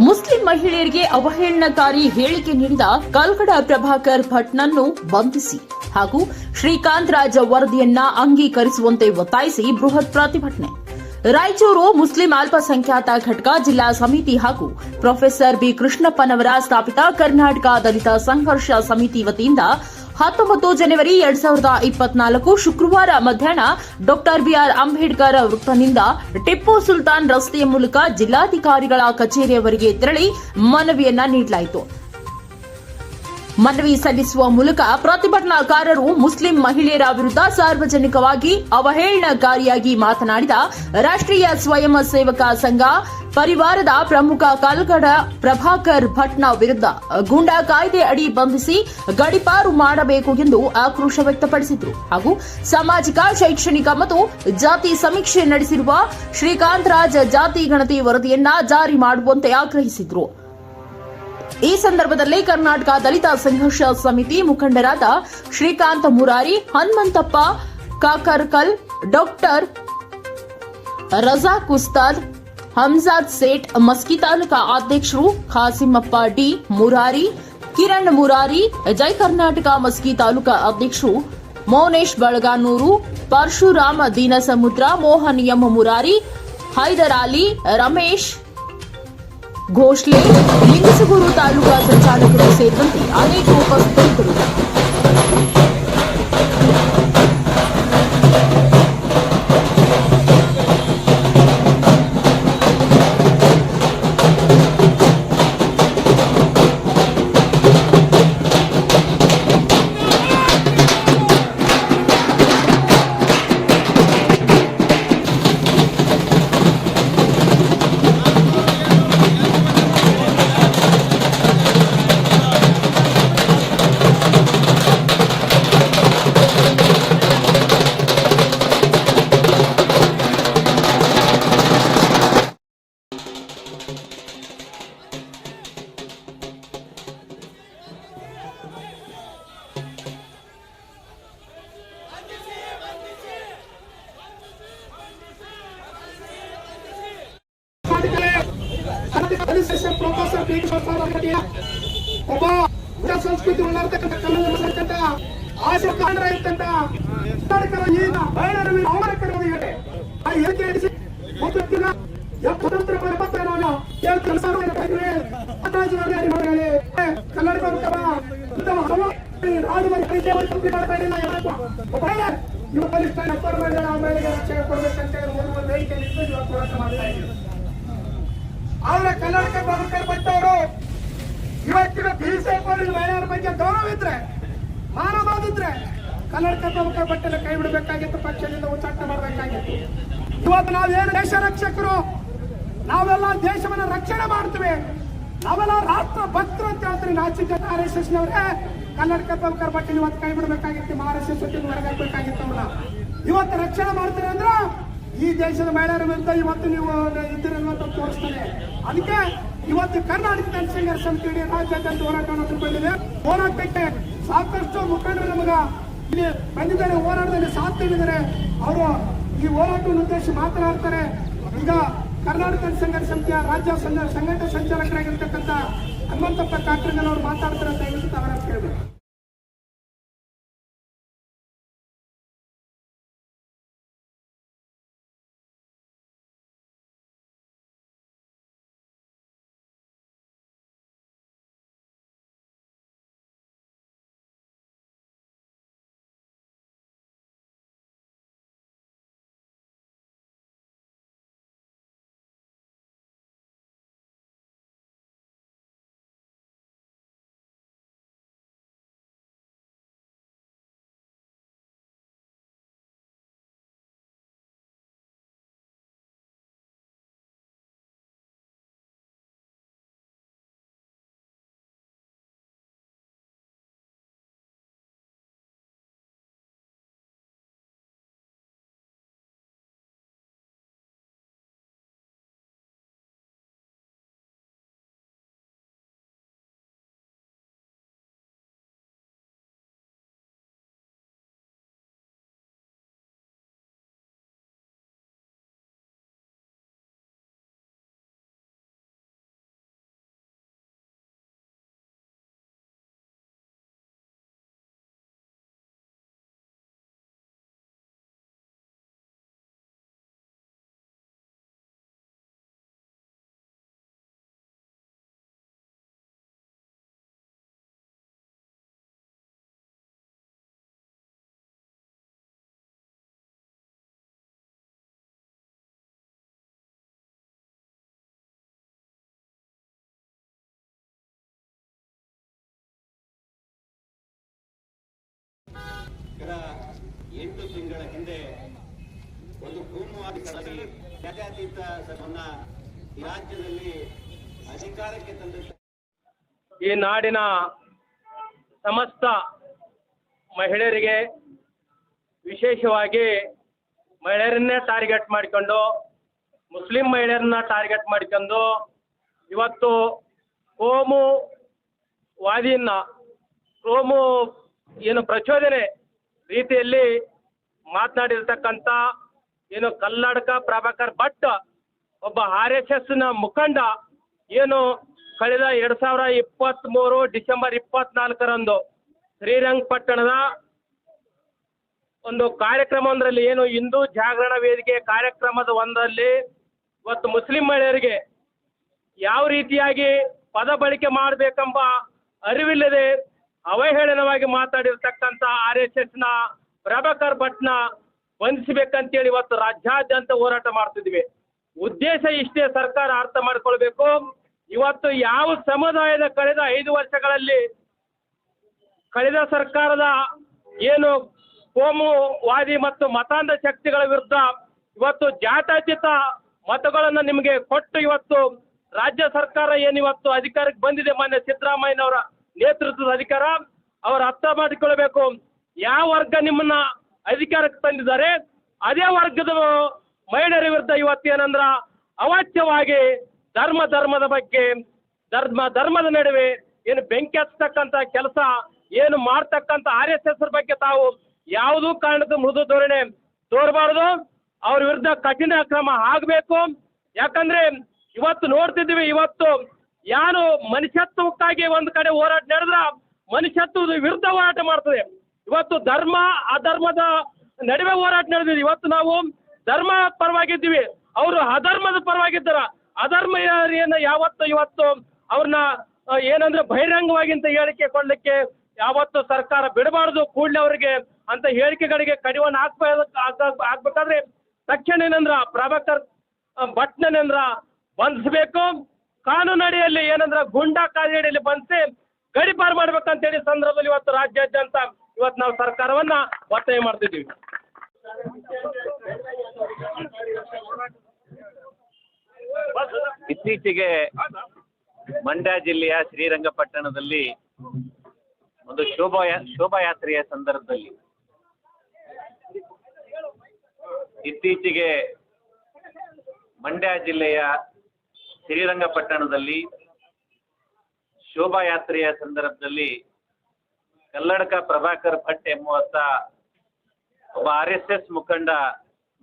Muslim ಮಹಿಳೆಯರಿಗೆ ಅವಹೇಳನಕಾರಿ ಹೇಳಿಕೆ ನೀಡಿದ ಕಲ್ಕಡ ಪ್ರಭಾಕರ್ ಭಟ್ನನ್ನು ಬಂಧಿಸಿ ಹಾಗೂ ಶ್ರೀಕಾಂತ್ ರಾಜ ವರದಿಯನ್ನ ಅಂಗೀಕರಿಸುವಂತೆ ಒತ್ತಾಯಿಸಿ ಬೃಹತ್ ಪ್ರತಿಭಟನೆ. ರಾಯಚೂರು ಮುಸ್ಲಿಂ ಅಲ್ಪಸಂಖ್ಯಾತ ಘಟಕ ಜಿಲ್ಲಾ ಸಮಿತಿ ಹಾಗೂ ಪ್ರೊಫೆಸರ್ ಬಿ ಕೃಷ್ಣಪ್ಪನವರ ಸ್ಥಾಪಿತ ಕರ್ನಾಟಕ ದಲಿತ ಸಂಘರ್ಷ ಸಮಿತಿ ವತಿಯಿಂದ ಹತ್ತೊಂಬತ್ತು ಜನವರಿ ಎರಡ್ ಸಾವಿರದ ಇಪ್ಪತ್ನಾಲ್ಕು ಶುಕ್ರವಾರ ಮಧ್ಯಾಹ್ನ ಡಾಕ್ಟರ್ ಬಿಆರ್ ಅಂಬೇಡ್ಕರ್ ವೃತ್ತನಿಂದ ಟಿಪ್ಪು ಸುಲ್ತಾನ್ ರಸ್ತೆಯ ಮೂಲಕ ಜಿಲ್ಲಾಧಿಕಾರಿಗಳ ಕಚೇರಿಯವರೆಗೆ ತೆರಳಿ ಮನವಿಯನ್ನ ನೀಡಲಾಯಿತು. ಮನವಿ ಸಲ್ಲಿಸುವ ಮೂಲಕ ಪ್ರತಿಭಟನಾಕಾರರು ಮುಸ್ಲಿಂ ಮಹಿಳೆಯರ ವಿರುದ್ಧ ಸಾರ್ವಜನಿಕವಾಗಿ ಅವಹೇಳನಕಾರಿಯಾಗಿ ಮಾತನಾಡಿದ ರಾಷ್ಟ್ರೀಯ ಸ್ವಯಂ ಸೇವಕ ಸಂಘ ಪರಿವಾರದ ಪ್ರಮುಖ ಕಲ್ಗಡ ಪ್ರಭಾಕರ್ ಭಟ್ನ ವಿರುದ್ಧ ಗೂಂಡಾ ಕಾಯ್ದೆ ಅಡಿ ಬಂಧಿಸಿ ಗಡಿಪಾರು ಮಾಡಬೇಕು ಎಂದು ಆಕ್ರೋಶ ವ್ಯಕ್ತಪಡಿಸಿದರು. ಹಾಗೂ ಸಾಮಾಜಿಕ, ಶೈಕ್ಷಣಿಕ ಮತ್ತು ಜಾತಿ ಸಮೀಕ್ಷೆ ನಡೆಸಿರುವ ಶ್ರೀಕಾಂತ್ ರಾಜ್ ಜಾತಿ ಗಣತಿ ವರದಿಯನ್ನ ಜಾರಿ ಮಾಡುವಂತೆ ಆಗ್ರಹಿಸಿದರು. ಈ ಸಂದರ್ಭದಲ್ಲಿ ಕರ್ನಾಟಕ ದಲಿತ ಸಂಘರ್ಷ ಸಮಿತಿ ಮುಖಂಡರಾದ ಶ್ರೀಕಾಂತ ಮುರಾರಿ, ಹನುಮಂತಪ್ಪ, ಕಾಕರ್ಕಲ್, ಡಾಕ್ಟರ್ ರಜಾಕ್ ಉಸ್ತಾದ್, ಹಮ್ಜಾದ್ ಸೇಠ್ ಮಸ್ಕಿ ತಾಲೂಕಾ ಅಧ್ಯಕ್ಷರು ಖಾಸಿಮಪ್ಪ ಡಿ ಮುರಾರಿ, ಕಿರಣ್ ಮುರಾರಿ, ಜೈ ಕರ್ನಾಟಕ ಮಸ್ಕಿ ತಾಲೂಕಾ ಅಧ್ಯಕ್ಷರು ಮೌನೇಶ್ ಬಳಗಾನೂರು, ಪರಶುರಾಮ ದೀನಸಮುದ್ರ, ಮೋಹನ್ ಎಂ ಮುರಾರಿ ಹೈದರಾಲಿ ರಮೇಶ್ ಘೋಷ್ಲೆ ಲಿಂಗಸಗೂರು ತಾಲೂಕಾ ಸಂಚಾಲಕರು ಸೇರಿದಂತೆ ಅನೇಕ ಉಪಸ್ಥಿತರಿದ್ದರು ರಾಜವಾಗಿ ಮಾಡಲಿ ಒಬ್ಬ ಬರ್ಕವ ಉತ್ತಮ ಸಮ ರಾಜವಾಗಿ ಕೈಗೆ ಕಂಪ್ನಿ ಮಾಡಬೇಡಿಲ್ಲ ಇವ ಬಲಿಷ್ಠ ಅಪ್ಪರ್ ಮೇಲೆ ನಾವು ಮೇಲೆ ರಕ್ಷಣೆ ಕೊಡಬೇಕಂತ ಹೇಳಿ ಒಂದು ನಿಂತು ಇವತ್ತು ಹೋರಾಟ ಮಾಡ್ತಾ ಇದ್ದೀವಿ ಅವರ ಕನ್ನಡಕ ಪ್ರಮುಖರು ಬಂದವರು ಇವತ್ತಿನ ಬೀಸೆಪಲ್ಲಿ ಮಹಿಳೆಯರ ಬಗ್ಗೆ ಗೌರವ ಇದ್ರೆ ಮಾನವಾದಿದ್ರೆ ಕನ್ನಡಕ ಪ್ರಮುಖ ಬಟ್ಟೆನ ಕೈ ಬಿಡಬೇಕಾಗಿತ್ತು, ಪಕ್ಷದಿಂದ ಉಚ್ಚಾಟನೆ ಮಾಡಬೇಕಾಗಿತ್ತು. ಇವತ್ತು ನಾವೇನು ದೇಶ ರಕ್ಷಕರು, ನಾವೆಲ್ಲ ದೇಶವನ್ನ ರಕ್ಷಣೆ ಮಾಡ್ತೀವಿ. ನಾವೆಲ್ಲ ರಾಷ್ಟ್ರ ಭಕ್ತರು ಅಂತ ಹೇಳ್ತೀವಿ ನಾಚಿಕ ಆರ್ ಎಸ್ ಎಸ್ ನವರೇ ಕನ್ನಡಕ ಪ್ರಮುಖರ ಬಟ್ಟೆ ಇವತ್ತು ಕೈ ಬಿಡಬೇಕಾಗಿತ್ತು, ಮಹಾರಾಷ್ಟ್ರ ಎಸ್ ಎಸ್ ಹೊರಗಾಕ್ಬೇಕಾಗಿತ್ತು ಇವತ್ತು ರಕ್ಷಣೆ ಮಾಡ್ತೀರಿ ಅಂದ್ರೆ ಈ ದೇಶದ ಮಹಿಳೆಯರ ವಿರುದ್ಧ ಇವತ್ತು ನೀವು ಇದ್ದೀರನ್ನುವಂತ ತೋರಿಸ್ತಾರೆ. ಅದಕ್ಕೆ ಇವತ್ತು ಕರ್ನಾಟಕ ಜನಸಂಘರ್ಷ ಸಮಿತಿ ಇಡೀ ರಾಜ್ಯಾದ್ಯಂತ ಹೋರಾಟವನ್ನು ಹಮ್ಮಿಕೊಂಡಿದೆ ಹೋರಾಟಕ್ಕೆ ಸಾಕಷ್ಟು ಮುಖಂಡರು ನಮಗ ಇಲ್ಲಿ ಬಂದಿದ್ದಾರೆ. ಹೋರಾಟದಲ್ಲಿ ಸಾಥ್ ನೀಡಿದ್ದಾರೆ. ಅವರು ಈ ಹೋರಾಟವನ್ನು ಉದ್ದೇಶಿಸಿ ಮಾತನಾಡ್ತಾರೆ. ಈಗ ಕರ್ನಾಟಕ ಸಂಘರ್ಷ ಸಮಿತಿಯ ರಾಜ್ಯ ಸಂಘ- ಸಂಘಟನೆ ಸಂಚಾಲಕರಾಗಿರ್ತಕ್ಕಂಥ ಹನುಮಂತಪ್ಪ ಕಾಕ್ರಂಗಲ್ ಅವರು ಮಾತಾಡ್ತಾರೆ ಅಂತ ದಯವಿಟ್ಟು ತಾವೆಲ್ಲ ಎಂಟು ತಿಂಗಳ ಹಿಂದೆ ಒಂದು ಕೋಮುವಾದಿಗಳಲ್ಲಿ ಜಾತ್ಯತೀತ ಸಭನ್ನ ರಾಜ್ಯದಲ್ಲಿ ಅಧಿಕಾರಕ್ಕೆ ತಂದ ಈ ನಾಡಿನ ಸಮಸ್ತ ಮಹಿಳೆಯರಿಗೆ ವಿಶೇಷವಾಗಿ ಮಹಿಳೆಯರನ್ನೇ ಟಾರ್ಗೆಟ್ ಮಾಡಿಕೊಂಡು, ಮುಸ್ಲಿಂ ಮಹಿಳೆಯರನ್ನ ಟಾರ್ಗೆಟ್ ಮಾಡಿಕೊಂಡು ಇವತ್ತು ಕೋಮು ವಾದಿಯನ್ನ ಕೋಮು ಏನು ಪ್ರಚೋದನೆ ರೀತಿಯಲ್ಲಿ ಮಾತನಾಡಿರ್ತಕ್ಕಂಥ ಏನು ಕಲ್ಲಡ್ಕ ಪ್ರಭಾಕರ್ ಭಟ್, ಒಬ್ಬ ಆರ್ ಎಸ್ ಎಸ್ನ ಮುಖಂಡ, ಏನು ಕಳೆದ ಎರಡು ಸಾವಿರ ಇಪ್ಪತ್ತ್ಮೂರು ಡಿಸೆಂಬರ್ ಇಪ್ಪತ್ನಾಲ್ಕರಂದು ಶ್ರೀರಂಗಪಟ್ಟಣದ ಒಂದು ಕಾರ್ಯಕ್ರಮ ಒಂದರಲ್ಲಿ ಏನು ಹಿಂದೂ ಜಾಗರಣ ವೇದಿಕೆ ಕಾರ್ಯಕ್ರಮದ ಒಂದರಲ್ಲಿ ಇವತ್ತು ಮುಸ್ಲಿಂ ಮಹಿಳೆಯರಿಗೆ ಯಾವ ರೀತಿಯಾಗಿ ಪದ ಬಳಕೆ ಮಾಡಬೇಕೆಂಬ ಅರಿವಿಲ್ಲದೆ ಅವಹೇಳನವಾಗಿ ಮಾತಾಡಿರ್ತಕ್ಕಂಥ ಆರ್ ಎಸ್ ಎಸ್ನ ಪ್ರಭಾಕರ್ ಭಟ್ನ ಬಂಧಿಸಬೇಕಂತೇಳಿ ಇವತ್ತು ರಾಜ್ಯಾದ್ಯಂತ ಹೋರಾಟ ಮಾಡ್ತಿದ್ವಿ. ಉದ್ದೇಶ ಇಷ್ಟೇ ಸರ್ಕಾರ ಅರ್ಥ ಮಾಡ್ಕೊಳ್ಬೇಕು. ಇವತ್ತು ಯಾವ ಸಮುದಾಯದ ಕಳೆದ ಐದು ವರ್ಷಗಳಲ್ಲಿ ಕಳೆದ ಸರ್ಕಾರದ ಏನು ಕೋಮುವಾದಿ ಮತ್ತು ಮತಾಂಧ ಶಕ್ತಿಗಳ ವಿರುದ್ಧ ಇವತ್ತು ಜಾತ್ಯತೀತ ಮತಗಳನ್ನು ನಿಮಗೆ ಕೊಟ್ಟು ಇವತ್ತು ರಾಜ್ಯ ಸರ್ಕಾರ ಏನು ಇವತ್ತು ಅಧಿಕಾರಕ್ಕೆ ಬಂದಿದೆ ಮಾನ್ಯ ಸಿದ್ದರಾಮಯ್ಯನವರ ನೇತೃತ್ವದ ಅಧಿಕಾರ ಅವರು ಅರ್ಥ ಮಾಡಿಕೊಳ್ಳಬೇಕು. ಯಾವ ವರ್ಗ ನಿಮ್ಮನ್ನ ಅಧಿಕಾರಕ್ಕೆ ತಂದಿದ್ದಾರೆ, ಅದೇ ವರ್ಗದ ಮಹಿಳೆಯರ ವಿರುದ್ಧ ಇವತ್ತೇನಂದ್ರ ಅವಾಚ್ಯವಾಗಿ ಧರ್ಮ, ಧರ್ಮದ ಬಗ್ಗೆ, ಧರ್ಮ, ಧರ್ಮದ ನಡುವೆ ಏನು ಬೆಂಕಿ ಹಚ್ಚತಕ್ಕಂಥ ಕೆಲಸ, ಏನು ಮಾಡ್ತಕ್ಕಂಥ ಆರ್ ಎಸ್ ಎಸ್ ಬಗ್ಗೆ ತಾವು ಯಾವುದೂ ಕಾರಣದ ಮೃದು ಧೋರಣೆ ತೋರಬಾರದು. ಅವ್ರ ವಿರುದ್ಧ ಕಠಿಣ ಕ್ರಮ ಆಗಬೇಕು. ಯಾಕಂದ್ರೆ ಇವತ್ತು ನೋಡ್ತಿದ್ದೀವಿ, ಇವತ್ತು ಯಾರು ಮನುಷ್ಯತ್ವಕ್ಕಾಗಿ ಒಂದು ಕಡೆ ಹೋರಾಟ ನಡೆದ್ರೆ ಮನುಷ್ಯತ್ವದ ವಿರುದ್ಧ ಹೋರಾಟ ಮಾಡ್ತದೆ. ಇವತ್ತು ಧರ್ಮ, ಅಧರ್ಮದ ನಡುವೆ ಹೋರಾಟ ನಡೆದಿದೆ. ಇವತ್ತು ನಾವು ಧರ್ಮ ಪರವಾಗಿದ್ದೀವಿ. ಅವರು ಅಧರ್ಮದ ಪರವಾಗಿದ್ದಾರ. ಅಧರ್ಮ ಯಾವತ್ತು ಇವತ್ತು ಅವ್ರನ್ನ ಏನಂದ್ರೆ ಬಹಿರಂಗವಾಗಿ ಅಂತ ಹೇಳಿಕೆ ಕೊಡ್ಲಿಕ್ಕೆ ಯಾವತ್ತು ಸರ್ಕಾರ ಬಿಡಬಾರ್ದು. ಕೂಡಲೇ ಅವರಿಗೆ ಅಂತ ಹೇಳಿಕೆಗಳಿಗೆ ಕಡಿವಾಣ ಹಾಕ್ಬೇಕಾದ್ರೆ ತಕ್ಷಣ ಏನಂದ್ರ ಪ್ರಭಾಕರ್ ಭಟ್ನನೇಂದ್ರ ಬಂಧಿಸಬೇಕು. ಕಾನೂನು ಅಡಿಯಲ್ಲಿ ಏನಂದ್ರ ಗುಂಡಾ ಕಾಯ್ದೆಯಲ್ಲಿ ಬಂಧಿಸಿ ಗಡಿಪಾರು ಮಾಡ್ಬೇಕಂತೇಳಿ ಸಂದರ್ಭದಲ್ಲಿ ಇವತ್ತು ರಾಜ್ಯಾದ್ಯಂತ ಇವತ್ತು ನಾವು ಸರ್ಕಾರವನ್ನ ಒತ್ತಾಯ ಮಾಡ್ತಿದ್ದೀವಿ. ಇತ್ತೀಚೆಗೆ ಮಂಡ್ಯ ಜಿಲ್ಲೆಯ ಶ್ರೀರಂಗಪಟ್ಟಣದಲ್ಲಿ ಒಂದು ಶೋಭಾ ಶೋಭಾಯಾತ್ರೆಯ ಸಂದರ್ಭದಲ್ಲಿ ಇತ್ತೀಚೆಗೆ ಮಂಡ್ಯ ಜಿಲ್ಲೆಯ ಶ್ರೀರಂಗಪಟ್ಟಣದಲ್ಲಿ ಶೋಭಾಯಾತ್ರೆಯ ಸಂದರ್ಭದಲ್ಲಿ ಕಲ್ಲಡಕ ಪ್ರಭಾಕರ್ ಭಟ್ ಎಂಬುವಂತ ಒಬ್ಬ ಆರ್ ಎಸ್ ಎಸ್ ಮುಖಂಡ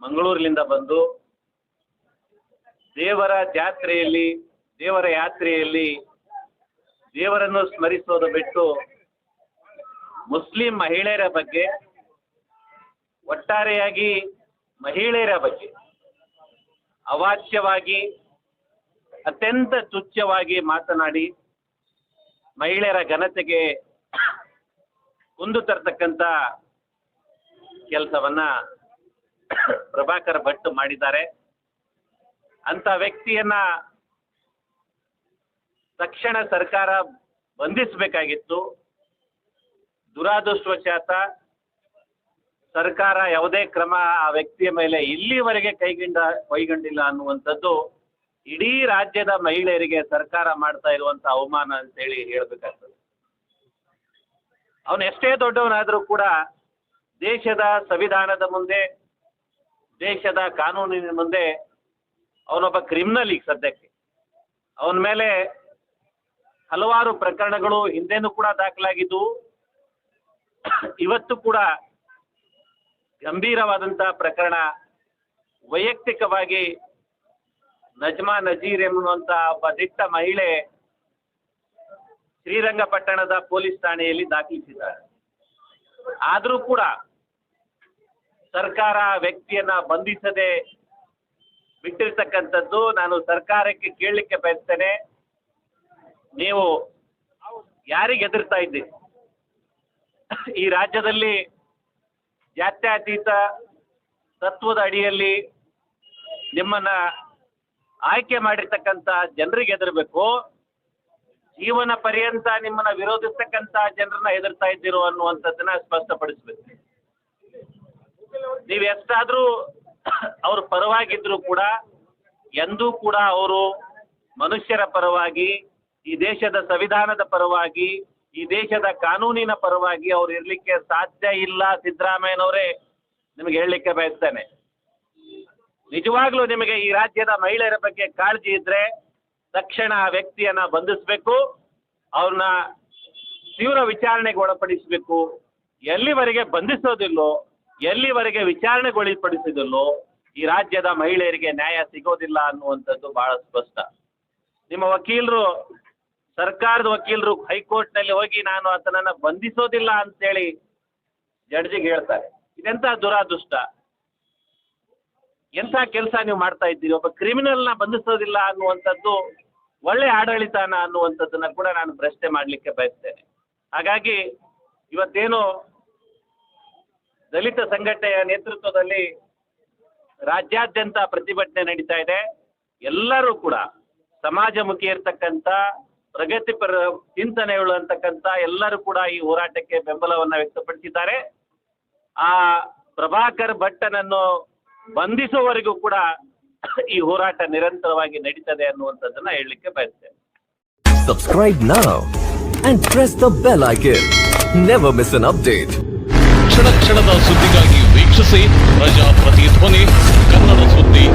ಮಂಗಳೂರಿನಿಂದ ಬಂದು ದೇವರ ಜಾತ್ರೆಯಲ್ಲಿ, ದೇವರ ಯಾತ್ರೆಯಲ್ಲಿ ದೇವರನ್ನು ಸ್ಮರಿಸೋದು ಬಿಟ್ಟು ಮುಸ್ಲಿಂ ಮಹಿಳೆಯರ ಬಗ್ಗೆ ಒಟ್ಟಾರೆಯಾಗಿ ಮಹಿಳೆಯರ ಬಗ್ಗೆ ಅವಾಚ್ಯವಾಗಿ ಅತ್ಯಂತ ತುಚ್ಛವಾಗಿ ಮಾತನಾಡಿ ಮಹಿಳೆಯರ ಘನತೆಗೆ ಕುಂದು ತರ್ತಕ್ಕಂಥ ಕೆಲಸವನ್ನ ಪ್ರಭಾಕರ್ ಭಟ್ ಮಾಡಿದ್ದಾರೆ. ಅಂತ ವ್ಯಕ್ತಿಯನ್ನ ತಕ್ಷಣ ಸರ್ಕಾರ ಬಂಧಿಸಬೇಕಾಗಿತ್ತು. ದುರಾದೃಷ್ಟವಶಾತ ಸರ್ಕಾರ ಯಾವುದೇ ಕ್ರಮ ಆ ವ್ಯಕ್ತಿಯ ಮೇಲೆ ಇಲ್ಲಿವರೆಗೆ ಕೈಗೊಂಡ ಕೈಗೊಂಡಿಲ್ಲ ಅನ್ನುವಂಥದ್ದು ಇಡೀ ರಾಜ್ಯದ ಮಹಿಳೆಯರಿಗೆ ಸರ್ಕಾರ ಮಾಡ್ತಾ ಇರುವಂತ ಅವಮಾನ ಅಂತೇಳಿ ಹೇಳಬೇಕಾಗ್ತದೆ. ಅವನು ಎಷ್ಟೇ ದೊಡ್ಡವನಾದರೂ ಕೂಡ ದೇಶದ ಸಂವಿಧಾನದ ಮುಂದೆ, ದೇಶದ ಕಾನೂನಿನ ಮುಂದೆ ಅವನೊಬ್ಬ ಕ್ರಿಮಿನಲ್ ಈಗ ಸದ್ಯಕ್ಕೆ. ಅವನ ಮೇಲೆ ಹಲವಾರು ಪ್ರಕರಣಗಳು ಹಿಂದೆನೂ ಕೂಡ ದಾಖಲಾಗಿದ್ದು, ಇವತ್ತು ಕೂಡ ಗಂಭೀರವಾದಂತಹ ಪ್ರಕರಣ ವೈಯಕ್ತಿಕವಾಗಿ ನಜ್ಮಾ ನಜೀರ್ ಎಂಬುವಂತ ಒಬ್ಬ ದಿಟ್ಟ ಮಹಿಳೆ ಶ್ರೀರಂಗಪಟ್ಟಣದ ಪೊಲೀಸ್ ಠಾಣೆಯಲ್ಲಿ ದಾಖಲಿಸಿದ್ದಾರೆ. ಆದರೂ ಕೂಡ ಸರ್ಕಾರ ವ್ಯಕ್ತಿಯನ್ನ ಬಂಧಿಸದೆ ಬಿಟ್ಟಿರ್ತಕ್ಕಂಥದ್ದು ನಾನು ಸರ್ಕಾರಕ್ಕೆ ಕೇಳಲಿಕ್ಕೆ ಬಯಸ್ತೇನೆ. ನೀವು ಯಾರಿಗೆ ಹೆದರ್ತಾ ಇದ್ದೀರಿ? ಈ ರಾಜ್ಯದಲ್ಲಿ ಜಾತ್ಯತೀತ ತತ್ವದ ಅಡಿಯಲ್ಲಿ ನಿಮ್ಮನ್ನ ಆಯ್ಕೆ ಮಾಡಿರ್ತಕ್ಕಂಥ ಜನರಿಗೆ ಹೆದರಬೇಕು. ಜೀವನ ಪರ್ಯಂತ ನಿಮ್ಮನ್ನ ವಿರೋಧಿಸ್ತಕ್ಕಂಥ ಜನರನ್ನ ಹೆದರ್ತಾ ಇದ್ದೀರೋ ಅನ್ನುವಂಥದ್ದನ್ನ ಸ್ಪಷ್ಟಪಡಿಸ್ಬೇಕು. ನೀವು ಎಷ್ಟಾದ್ರೂ ಅವ್ರ ಪರವಾಗಿದ್ರು ಕೂಡ, ಎಂದೂ ಕೂಡ ಅವರು ಮನುಷ್ಯರ ಪರವಾಗಿ, ಈ ದೇಶದ ಸಂವಿಧಾನದ ಪರವಾಗಿ, ಈ ದೇಶದ ಕಾನೂನಿನ ಪರವಾಗಿ ಅವ್ರು ಇರ್ಲಿಕ್ಕೆ ಸಾಧ್ಯ ಇಲ್ಲ ಸಿದ್ದರಾಮಯ್ಯನವರೇ ನಿಮಗೆ ಹೇಳಲಿಕ್ಕೆ ಬಯಸ್ತೇನೆ. ನಿಜವಾಗ್ಲೂ ನಿಮಗೆ ಈ ರಾಜ್ಯದ ಮಹಿಳೆಯರ ಬಗ್ಗೆ ಕಾಳಜಿ ಇದ್ರೆ ತಕ್ಷಣ ಆ ವ್ಯಕ್ತಿಯನ್ನ ಬಂಧಿಸಬೇಕು, ಅವ್ರನ್ನ ತೀವ್ರ ವಿಚಾರಣೆಗೆ ಒಳಪಡಿಸಬೇಕು. ಎಲ್ಲಿವರೆಗೆ ಬಂಧಿಸೋದಿಲ್ಲೋ, ಎಲ್ಲಿವರೆಗೆ ವಿಚಾರಣೆಗೊಳಪಡಿಸಿದಲ್ಲೋ ಈ ರಾಜ್ಯದ ಮಹಿಳೆಯರಿಗೆ ನ್ಯಾಯ ಸಿಗೋದಿಲ್ಲ ಅನ್ನುವಂಥದ್ದು ಬಹಳ ಸ್ಪಷ್ಟ. ನಿಮ್ಮ ವಕೀಲರು, ಸರ್ಕಾರದ ವಕೀಲರು ಹೈಕೋರ್ಟ್ನಲ್ಲಿ ಹೋಗಿ ನಾನು ಆತನನ್ನ ಬಂಧಿಸೋದಿಲ್ಲ ಅಂತೇಳಿ ಜಡ್ಜಿಗೆ ಹೇಳ್ತಾರೆ. ಇದೆಂತ ದುರಾದೃಷ್ಟ? ಎಂಥ ಕೆಲಸ ನೀವು ಮಾಡ್ತಾ ಇದ್ದೀರಿ? ಒಬ್ಬ ಕ್ರಿಮಿನಲ್ನ ಬಂಧಿಸೋದಿಲ್ಲ ಅನ್ನುವಂಥದ್ದು, ಒಳ್ಳೆ ಆಡಳಿತನ ಅನ್ನುವಂಥದ್ದನ್ನ ಕೂಡ ನಾನು ಪ್ರಶ್ನೆ ಮಾಡಲಿಕ್ಕೆ ಬಯಸ್ತೇನೆ. ಹಾಗಾಗಿ ಇವತ್ತೇನು ದಲಿತ ಸಂಘಟನೆಯ ನೇತೃತ್ವದಲ್ಲಿ ರಾಜ್ಯಾದ್ಯಂತ ಪ್ರತಿಭಟನೆ ನಡೀತಾ ಇದೆ. ಎಲ್ಲರೂ ಕೂಡ ಸಮಾಜಮುಖಿ ಇರ್ತಕ್ಕಂಥ ಪ್ರಗತಿಪರ ಚಿಂತನೆಗಳು ಅಂತಕ್ಕಂಥ ಎಲ್ಲರೂ ಕೂಡ ಈ ಹೋರಾಟಕ್ಕೆ ಬೆಂಬಲವನ್ನ ವ್ಯಕ್ತಪಡಿಸಿದ್ದಾರೆ. ಆ ಪ್ರಭಾಕರ್ ಭಟ್ಟನನ್ನು ಬಂಧಿಸುವವರೆಗೂ ಕೂಡ ಈ ಹೋರಾಟ ನಿರಂತರವಾಗಿ ನಡೀತದೆ ಅನ್ನುವಂಥದ್ದನ್ನ ಹೇಳಲಿಕ್ಕೆ ಬಯಸ್ತೇನೆ subscribe now and press the bell icon. Never miss an update. ಕ್ಷಣ ಕ್ಷಣದ ಸುದ್ದಿಗಾಗಿ ವೀಕ್ಷಿಸಿ ಪ್ರಜಾಪ್ರತಿ ಧ್ವನಿ ಕನ್ನಡ ಸುದ್ದಿ